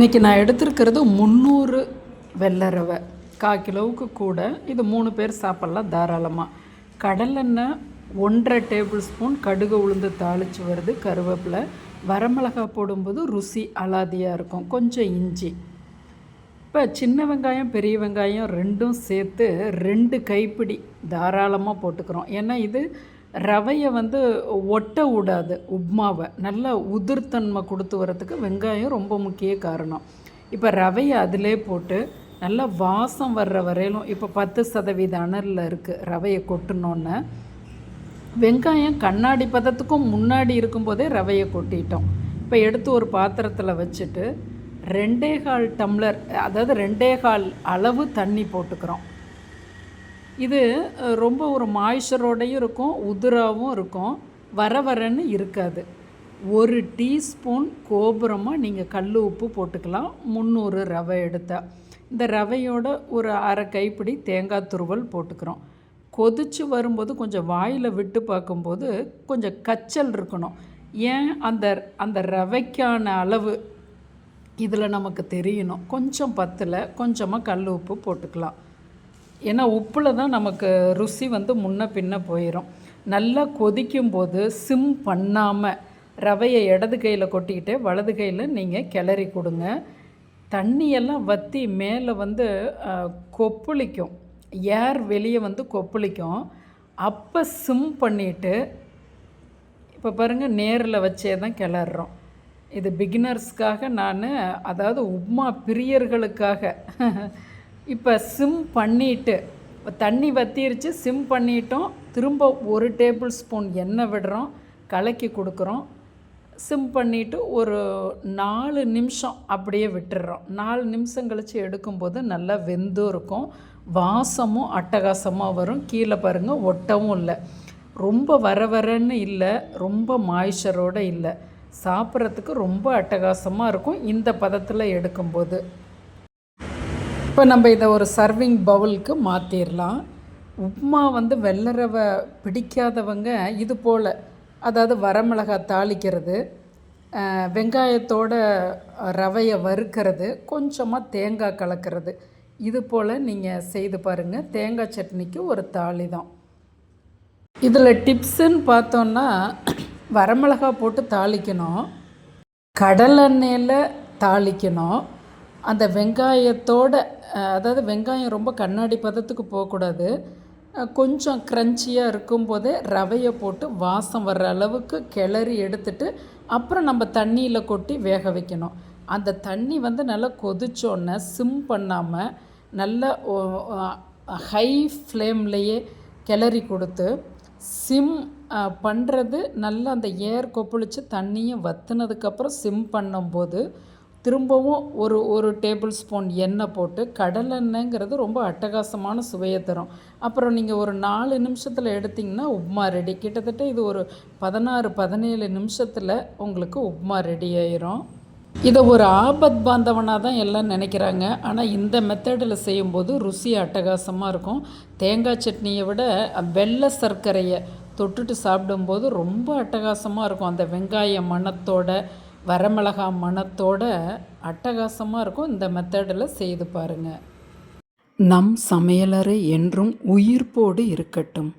இன்றைக்கி நான் எடுத்திருக்கிறது முந்நூறு வெள்ளை ரவை கால் கிலோவுக்கு கூட இது மூணு பேர் சாப்பிட்லாம் தாராளமாக கடலெண்ணெய் ஒன்றரை டேபிள் ஸ்பூன் கடுகு உளுந்து தாளித்து வருது கருவேப்பிலை. வரமிளகா போடும்போது ருசி அலாதியாக இருக்கும் கொஞ்சம் இஞ்சி. இப்போ சின்ன வெங்காயம் பெரிய வெங்காயம் ரெண்டும் சேர்த்து ரெண்டு கைப்பிடி தாராளமாக போட்டுக்கிறோம். ஏன்னா இது ரவையை வந்து ஒட்ட விடாது உப்மாவை. நல்லா உதிர்த்தன்மை கொடுத்து வரத்துக்கு வெங்காயம் ரொம்ப முக்கிய காரணம். இப்போ ரவையை அதிலே போட்டு நல்லா வாசம் வர்ற வரையிலும் இப்போ பத்து சதவீத அனலில் இருக்குது ரவையை கொட்டினோன்னே. வெங்காயம் கண்ணாடி பதத்துக்கும் முன்னாடி இருக்கும்போதே ரவையை கொட்டிட்டோம். இப்போ எடுத்து ஒரு பாத்திரத்தில் வச்சுட்டு ரெண்டே கால் டம்ளர் அதாவது ரெண்டே கால் அளவு தண்ணி போட்டுக்கிறோம். இது ரொம்ப ஒரு மாய்ச்சரோடையும் இருக்கும் உதிராவும் இருக்கும் வர வரன்னு இருக்காது. ஒரு டீஸ்பூன் கோபுரமாக நீங்கள் கல் உப்பு போட்டுக்கலாம் முந்நூறு ரவை எடுத்தால் இந்த ரவையோட ஒரு அரை கைப்பிடி தேங்காய் துருவல் போட்டுக்கிறோம். கொதிச்சு வரும்போது கொஞ்சம் வாயில் விட்டு பார்க்கும்போது கொஞ்சம் கச்சல் இருக்கணும். ஏன்? அந்த அந்த ரவைக்கான அளவு இதில் நமக்கு தெரியணும். கொஞ்சம் பத்தில் கொஞ்சமாக கல் உப்பு போட்டுக்கலாம். ஏன்னா உப்பில் தான் நமக்கு ருசி வந்து முன்ன பின்ன போயிடும் நல்லா கொதிக்கும் போது சிம் பண்ணாமல் ரவையை இடது கையில் கொட்டிக்கிட்டு வலது கையில் நீங்கள் கிளறி கொடுங்க. தண்ணியெல்லாம் வற்றி மேலே வந்து கொப்புளிக்கும். ஏர் வெளியே வந்து கொப்புளிக்கும். அப்போ சிம் பண்ணிவிட்டு இப்போ பாருங்கள் நேரில் வச்சே தான் கிளறுறோம். இது பிகினர்ஸ்க்காக நான் அதாவது உப்மா பிரியர்களுக்காக இப்போ சிம் பண்ணிட்டு தண்ணி வத்திருச்சு சிம் பண்ணிட்டோம். திரும்ப ஒரு டேபிள் ஸ்பூன் எண்ணெய் விடுறோம் கலக்கி கொடுக்குறோம். சிம் பண்ணிவிட்டு ஒரு நாலு நிமிஷம் அப்படியே விட்டுடுறோம் நாலு நிமிஷம் கழித்து எடுக்கும்போது நல்லா வெந்தும் இருக்கும். வாசமும் அட்டகாசமாக வரும். கீழே பாருங்கள் ஒட்டவும் இல்லை. ரொம்ப வர வரன்னு இல்லை ரொம்ப மாய்ச்சரோடு இல்லை. சாப்பிட்றதுக்கு ரொம்ப அட்டகாசமாக இருக்கும். இந்த பதத்தில் எடுக்கும்போது. இப்போ நம்ம இதை ஒரு சர்விங் பவுலுக்கு மாற்றிடலாம் உப்மா வந்து வெள்ளை ரவை பிடிக்காதவங்க இது போல் அதாவது வரமிளகாய் தாளிக்கிறது வெங்காயத்தோட ரவையை வறுக்கிறது கொஞ்சமாக தேங்காய் கலக்கிறது. இது போல் நீங்கள் செய்து பாருங்கள் தேங்காய் சட்னிக்கு ஒரு தாளி தான். இதில் டிப்ஸுன்னு பார்த்தோன்னா வரமிளகாய் போட்டு தாளிக்கணும். கடலெண்ணெயில் தாளிக்கணும். அந்த வெங்காயத்தோட அதாவது வெங்காயம் ரொம்ப கண்ணாடி பதத்துக்கு போகக்கூடாது. கொஞ்சம் க்ரன்ச்சியாக இருக்கும்போதே ரவையை போட்டு வாசம் வர்ற அளவுக்கு கிளறி எடுத்துட்டு அப்புறம் நம்ம தண்ணியில் கொட்டி வேக வைக்கணும். அந்த தண்ணி வந்து நல்லா கொதிச்சோன்னே சிம் பண்ணாமல் நல்லா ஹை ஃப்ளேம்லேயே கிளறி கொடுத்து சிம் பண்ணுறது நல்லா அந்த ஏர் கொப்பளித்து தண்ணியும் வத்துனதுக்கப்புறம் சிம் பண்ணும்போது திரும்பவும் ஒரு ஒரு டேபிள் ஸ்பூன் எண்ணெய் போட்டு கடலெண்ணெய்ங்கிறது ரொம்ப அட்டகாசமான சுவையை தரும். அப்புறம் நீங்கள் ஒரு நாலு நிமிஷத்தில் எடுத்திங்கன்னா உப்மா ரெடி கிட்டத்தட்ட இது ஒரு பதினாறு பதினேழு நிமிஷத்தில் உங்களுக்கு உப்மா ரெடி ஆயிரும். இதை ஒரு ஆபத் பாந்தவனாக தான் எல்லாம் நினைக்கிறாங்க. ஆனால் இந்த மெத்தடில் செய்யும்போது ருசி அட்டகாசமாக இருக்கும். தேங்காய் சட்னியை விட வெள்ளை சர்க்கரையை தொட்டுட்டு சாப்பிடும்போது ரொம்ப அட்டகாசமாக இருக்கும். அந்த வெங்காய மணத்தோட வரமிளகா மணத்தோட அட்டகாசமாக இருக்கும். இந்த மெத்தடில் செய்து பாருங்கள் நம் சமையலறை என்றும் உயிர்ப்போடு இருக்கட்டும்.